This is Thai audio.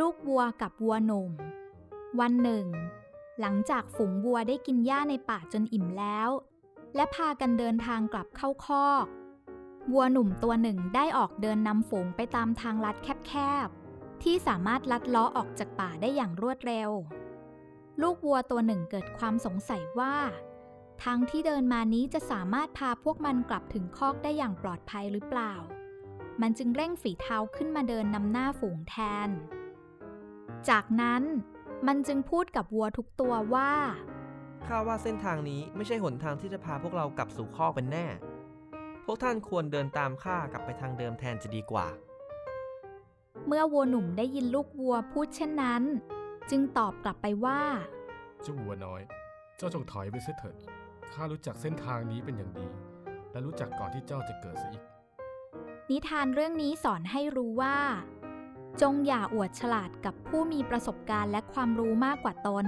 ลูกวัวกับวัวหนุ่ม วันหนึ่ง หลังจากฝูงวัวได้กินหญ้าในป่าจนอิ่มแล้ว และพากันเดินทางกลับเข้าคอก วัวหนุ่มตัวหนึ่งได้ออกเดินนำฝูงไปตามทางลัดแคบๆ ที่สามารถลัดล้อออกจากป่าได้อย่างรวดเร็ว ลูกวัวตัวหนึ่งเกิดความสงสัยว่า ทางที่เดินมานี้จะสามารถพาพวกมันกลับถึงคอกได้อย่างปลอดภัยหรือเปล่า มันจึงเร่งฝีเท้าขึ้นมาเดินนำหน้าฝูงแทน จากนั้นมันจึงพูดกับวัวทุกตัวว่า ข้าว่าเส้นทางนี้ไม่ใช่หนทางที่จะพาพวกเรากลับสู่คอกเป็นแน่ พวกท่านควรเดินตามข้ากลับไปทางเดิมแทนจะดีกว่า เมื่อวัวหนุ่มได้ยินลูกวัวพูดเช่นนั้น จึงตอบกลับไปว่า เจ้าวัวน้อย เจ้าจงถอยไปเสียเถิด ข้ารู้จักเส้นทางนี้เป็นอย่างดี และรู้จักก่อนที่เจ้าจะเกิดเสียอีก นิทานเรื่องนี้สอนให้รู้ว่า จงอย่าอวดฉลาดกับผู้มีประสบการณ์และความรู้มากกว่าตน